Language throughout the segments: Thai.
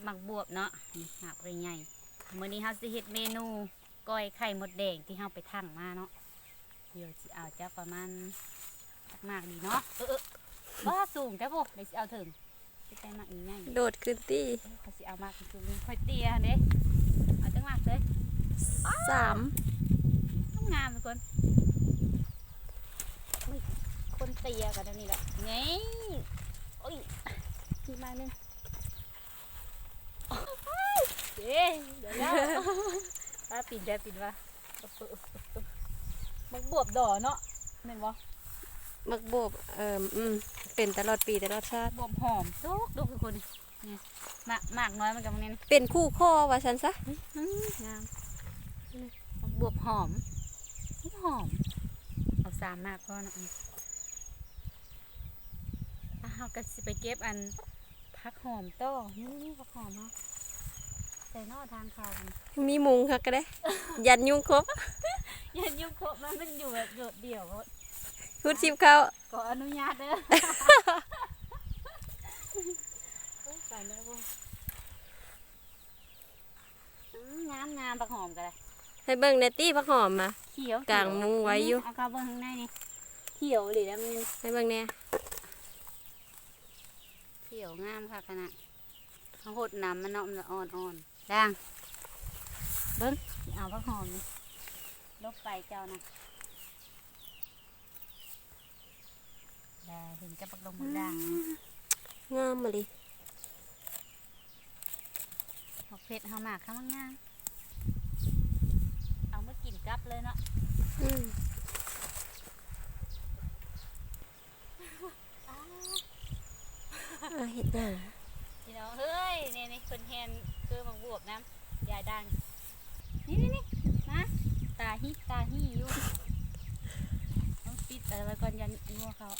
บหมักบวบเนาะนี่หมักใหญ่ๆมื้อนี้เฮาสิเฮ็ดเมนูก้อยไข่มดแดงที่เฮาไปทั่งมาเนาะเดี๋ยวสิเอาจะประมาณจักมากดีเนาะเออเออว่าสูงแต่บ่เดี๋ยวสิเอาถึงสิใส่มากใหญ่ๆโดดขึ้นตี้เขาสิเอามากคือมันค่อยเตี้ยเด้เอาจังมากเลยสามต้องงามทุกคนอุ๊ยคนเตี้ยกันเดี๋ยวนี้แหละไงโอ้ยมีมาหนึ่ง เย้เดี๋ยวแล้วตาปิดได้ปิดวะมันบวบดอเนาะเห็นบ่มักโบบเอ่ออืมเป็นตลอดปีตลอดชาติบวบหอมดูดูทุกคนเนี่ยมากมากน้อยมันกับมันเนี่ยเป็นคู่ข้อว่าฉันซะอืมงามมันบวบหอมหอมเอาสามมากพอนะอืมอะเราก็สิไปเก็บอันพักหอมโต้นี่นี่พักหอมเนาะ ใส่นอกทางเขากันมีมุงค่ะก็ได้ ยันยุงครบอย่ายุ่งครบมันมันอยู่แบบโดดเดี่ยวพูดชิมเข้าขออนุญาตเด้อโอ้ยตายแล้วบ่อืมงามงามพักหอมกันเลยให้เบิ่งเนตตี้พักหอมมาเขียวกลางมุ้งไว้อยู่เอาเข้าเบิ่งข้างในนี่เขียวหรือแล้วมันให้เบิ่งแน่เขียวงามค่ะขนาดเขาหดน้ำมันเนาะมันจะอ่อนอ่อนๆ ด่างเบิ้งสิเอาพักหอมนี่ลบไปเจ้านะได้เห็นจะปักลงมือด่างนะงามมาเลยหอกเพชรเฮาหมากข้างงามเอามากินกับเลยเนาะอืมอะเห็ดหยัง พี่น้องเฮ้ยนี่นี่คนแฮนคือมังบวบน้ำยาย ดัง นี่นี่นี่นะตาฮิตาฮิอยู่ต้องปิดอะไรไว้ก่อนยันยัวเขา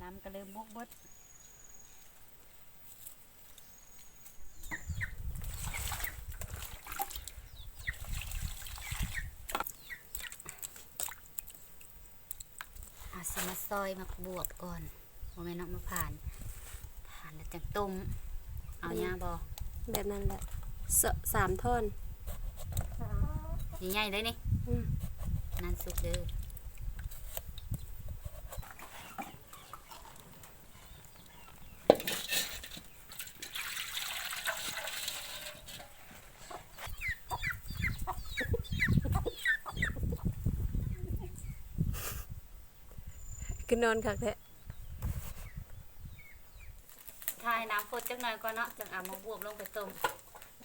น้ำก็เริ่มบกบดอาสิมาซอยมาบวบก่อนโมเมนต์มาผ่าน ผ่านแล้วจังต้มเอาย่าบอ แบบนั้นแหละสสามท่อนใหญ่ๆเลยนี่อืมนั่นสุกเด้อคือนอนคักแท้ ถ้าให้น้ำฟด จักหน่อยก่อนเนาะจังเอามาบวบลงไปต้ม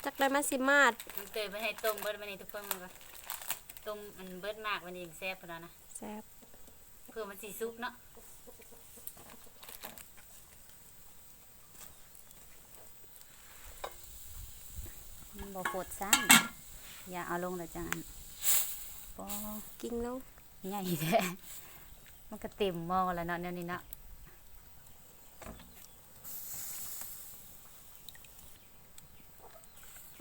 จักได้มาสิมาดมันเตยไปให้ต้มเบิดวันนี้ทุกคนมันก็ต้มมันเบิดมากวันนี้ยังแซ่บพอแล้วนะแซ่บเพื่อมันสีซุกเนาะมันบ่ฟดซ้ำอย่าเอาลงเลยจังอันปอกิ้งลงใหญ่แท้มันก็เต็มหม้อแล้วเนาะแนวนี้เนาะ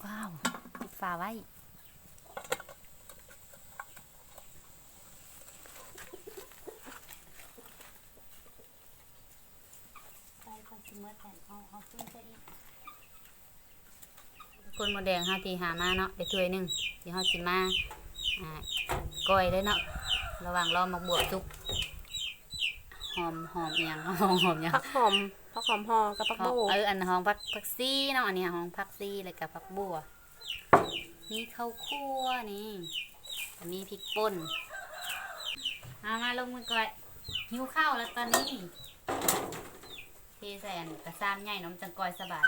ว้าวปิดฝา ไว้ใส่คอนซูเมอร์แทนเอาเอาขึ้นไปอีกคนหมดแดงเฮาที่หามาเนาะไปถ้วยหนึงที่เฮาสิมาอ่าก้อยเลยเนาะระหว่างรอมาบวกจุกหอมหอมเอียงหอมหอมเอียง ผักหอมผักหอมห่อกับผักหอโบมเอออันหอมผักผักซี่เนาะอันนี้หอมผักซี่เลยกับผักบัว นี่ข้าวคั่วนี่อันนี้พริกป่นเอามาลงมือก่อยหิวข้าวแล้วตอนนี้เทใส่อันกระซามใหญ่น้ำจังกอยสบาย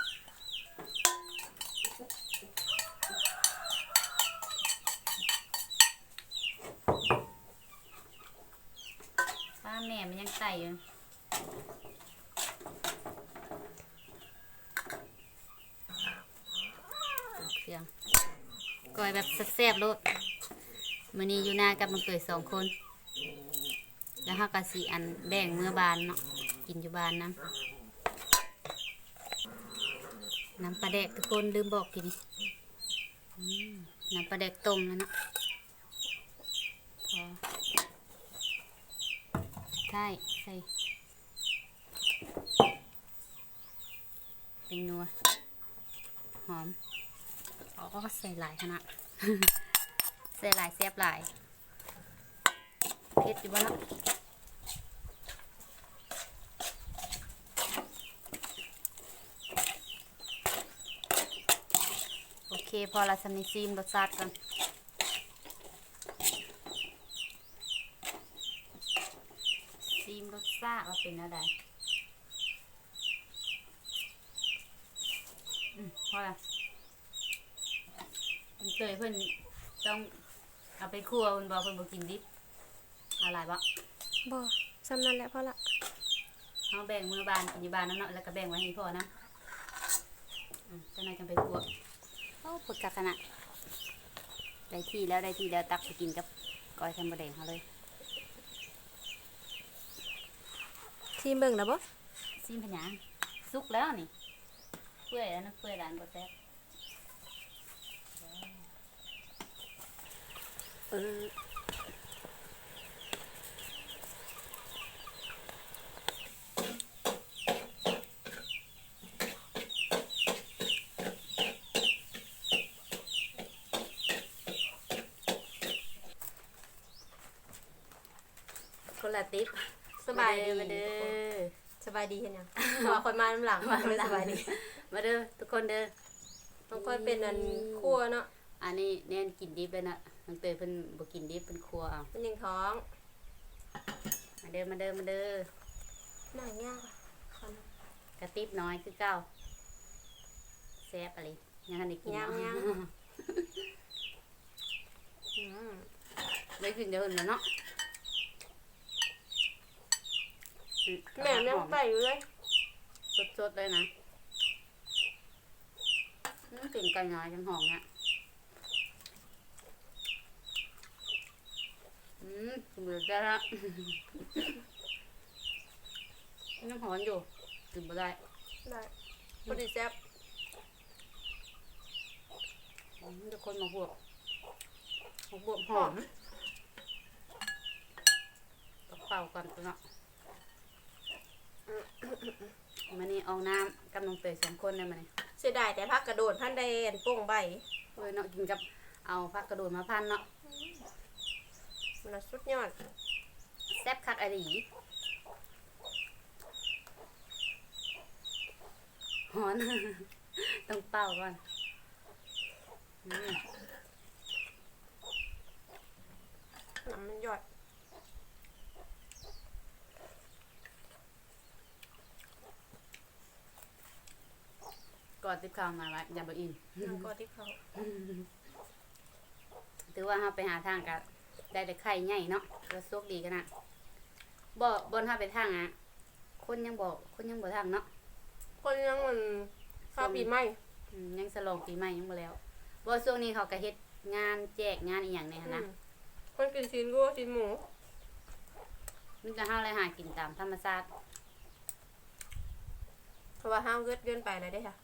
ป้าแม่มันยังใส่อยู่เครื่อง ก้อยแบบแซ่บๆโลดมื้อนี้อยู่หน้ากับมันเกิดสองคน แล้วเฮาก็สิอันแบ่งมื้อบานเนาะกินอยู่บ้านน้ำน้ำปลาแดกทุกคนลืมบอกกินน้ำปลาแดกต้มแล้วเนาะพอใช่ใส่เป็นนัวหอม อ๋อก็ใส่หลายขนาดใส่หลายแซ่บหลายเผ็ดอยู่บ้านะโอเค พอเราสำนิซีมรสชาติก่อนซีมรสชาติว่าเป็นอะไรอืมพอละมัน เคยเพิ่นต้องเอาไปครัวเพิ่นบอกเพิ่นบ่กินดิบอะไรบ่บ่ซ้ำนั้นแหละพอละเฮาแบ่งมือบานกินอยู่บ้านนั่นเนาะแล้วก็แบ่งไว้ให้พ่อนะอืมจังไดจังไปครัวโอ้ปวดกักขนาดได้ที่แล้วได้ที่แล้วตักไปกินกับก้อยทำบะแดงเขาเลยทีมเบิ่งแล้วบ่ซิมพะหยางสุกแล้วนี่เปื่อยแล้วนะเปื่อยร้านบ่แซ่บ เออ คนละติ๊บสบายดีมาเด้อสบายดีเห็นยังเพราะว่าคนมาน้ำหลังมาไม่สบายดี มาเด้อทุกคนเด้อต้องค่อยเป็นอันครัวเนาะ อันนี้แน่นกินดิบเลยนะ น้องเตยเพิ่นบ่กินดิบเพิ่นครัวเอามันยังท้องมาเด้อมาเด้อมาเด้อหน่ายยากอะขอนะกระติบน้อยคือเก่าแซ่บอะไรยังทันได้กินยังเนาะยัง อืมได้กินเดี๋ยวอื่นแล้วเนาะอืแม่ยังไปอยู่เลยสดๆเลยนะอืมกลิ่นไก่น้อยจังหอมเนี่ยอืม เบื่อจะละยังหอนอยู่กินบ่ได้ได้พอดีแซ่บอืมทุกคนมาบวกมาบวกหอมต้องเป่าก่อนตัวเนาะมานี่เอาน้ำกับน้องเตยสองคนเลยมานี่เสียดายแต่พักกระโดดพันแดนโป่งใบเว้ยเนาะกินกับเอาผักกระโดดมาพันเนาะ มันนะสุดยอด แซ่บคักอะดีหอน ต้องเป่าก่อนอืมน้ำมันยอดก่อนติบข้าวมาไว้อย่าบอินน้ำก็ที่เขาถือว่าเราไปหาทางกัน ได้แต่ไข่ใหญ่เนาะแล้วโชคดีกันนะบ่บนถ้าไปทางอะ คนยังบอกคนยังบ่ทางเนาะคนยังมันข้าวปีใหม่อืมยังสลองปีใหม่ยังบ่แล้วบ่ช่วงนี้เขาก็เฮ็ดงานแจกงานอีหยังเนี่ยนะอืมคนกินชิ้นกูชิ้นหมูมันก็เฮาเลยหากินตามธรรมชาติเพราะว่าห้าวเกิดเกินไปเลยได้อค่ะ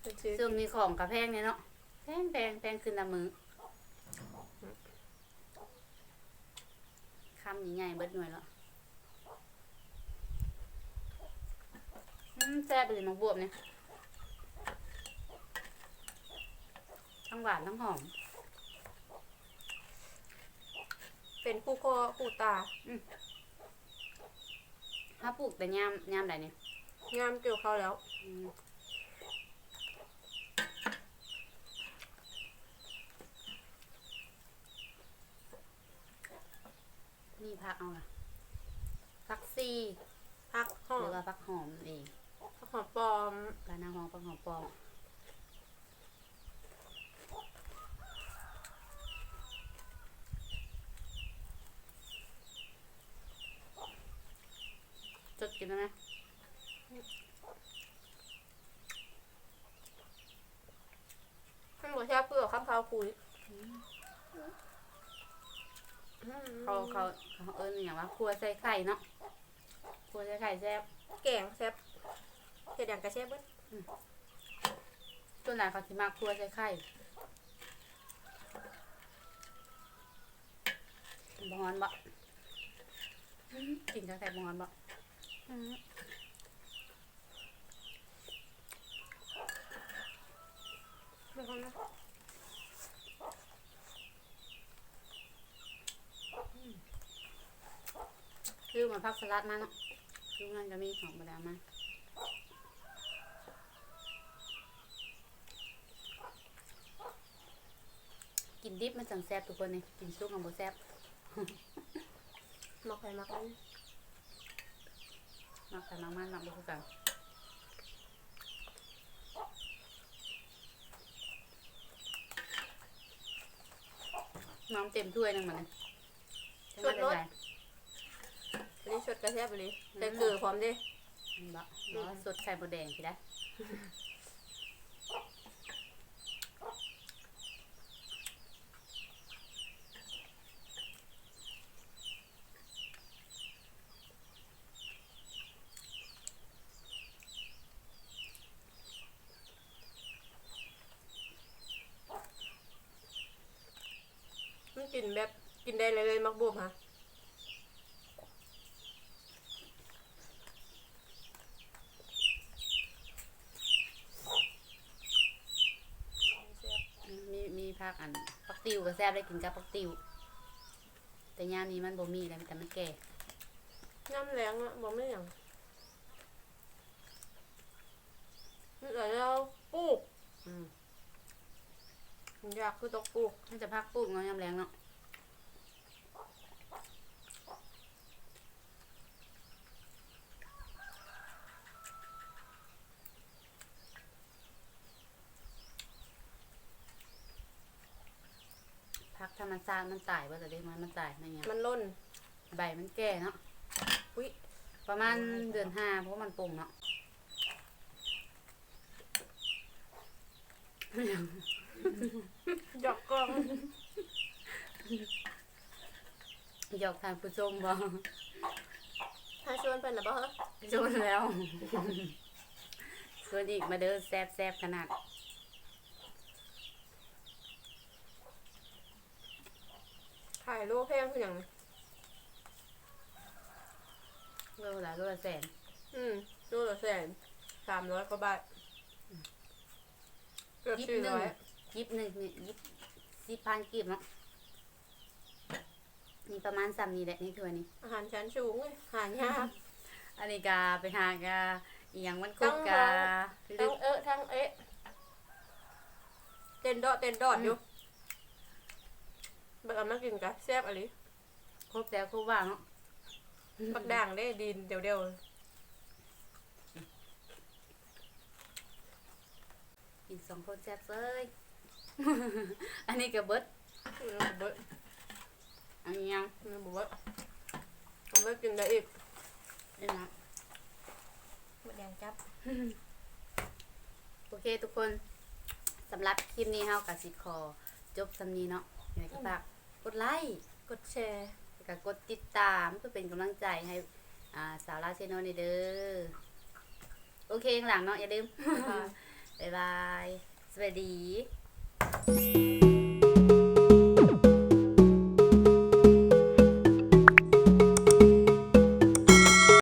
เป็นซื้อช่วงนี้ของก็แพงเนี่ยเนาะแพงแพงแพงขึ้นละมือ คำใหญ่ๆเบิดหน่วยแล้วอืมแซ่บเลยน้องบวบเนี่ยทั้งหวานทั้งหอม เป็นคู่คอคู่ตาถ้าปลูกแต่ยามยามใดเนี่ย งามเกี่ยวเขาวแล้ว อืม นี่พักเอาล่ะพักซี่พักหอหรือมว่าพักหอมเองพักหอมปลอมปลาหน้าหอมพักหอมปลอมจดกินแล้วไหม ให้หมดชาเพื่อข้ามเขาคุย เขาเขาเขาเอิ้นอหย่างว่าครัวใส่ไข่เนาะครัวใส่ไข่แซ่บแกงแซ่บเห็ดอย่างกระแซ่บเบิ้ส่วนใหญ่เขาสิมากครัวใส่ไข่บฮอนบ่กินกาแฟบฮอนบ่ไม่ค่อยนะ คือมาพักสลัดมาเนาะคือมันจะมีของบดามากินดิบมันจังแซ่บทุกคนนี่กินซุปกับโบแซ่บมักไปมักมันมากแต่น้ำมันมากบุกกันน้ำเต็มถ้วยหนึงมันเลยจังหวะใดอั นนี้ชดกระเทียมไปเลยใส่เกลือพร้อมดิๆบ่บ่สดใส่บดแดงสิได้มันกินแบบกินได้เลยเลยมักบวบฮะแซ่บ มีมีผักอันปัก ติวก็แซ่บได้กินกับปักติว แต่ยามนี้มันบ่มีแล้วมีแต่มันแก่น้ำแรงอะบอกไม่อย่างนี่เดี๋ยวเราปลูกอืมอยากคือต้องปลูก มันจะพักปลูกเนาะยามแรงเนาะ พักธรรมชาติมันตายว่าแต่ได้มันมันตายมันยังมันล่นใบมันแก่เนาะอุ้ยประมาณเดือนห้าเพราะมันปรุงเนาะหยอกกล้องหยอกทานผู้ชมบ่ถ้าชวนเป็นหรือเปล่าฮะชวนแล้วชวนอีกมาเด้อแซบแซบขนาด ถ่ายโลกแพงคืออย่างนี้โลละโลละแสน อืมโลละแสนสามร้อยกว่าบาทเกือบยิบสี่หนึ่งร้อยยิบหนึ่งนี่ยิบสิบพันกีบเนาะนี่ประมาณสามนี้แหละนี่คืออันนี้ อาหารชั้นสูงเลยอาหารยาก อันนี้กาไปหากาอีหยังมันคุตั้กงกาทั้ลึงกเอะทั้งเอะเต้นดอดเต้นดอดอยู่ แบบเอามากินกะแซ่บอะไรครบแล้วครบว่างเนาะบักด่างได้ดินเดี๋ยวเดียวกินสองคนแซ่บเลยอันนี้ก็เบิดเออเบิดอันนี้ยังเออบอกว่าเอามากินได้อีกนี่นะบักแดงจับ โอเคทุกคนสำหรับคลิปนี้เฮากับสิขอจบสำนี้เนาะยังไงก็ฝาก กดไลค์กดแชร์แล้วก็กดติดตามเพื่อเป็นกำลังใจให้อ่าสาวลาเชโนนี่เด้อโอเคข้างหลังเนาะอย่าลืม บ๊ายบาย สวัสดี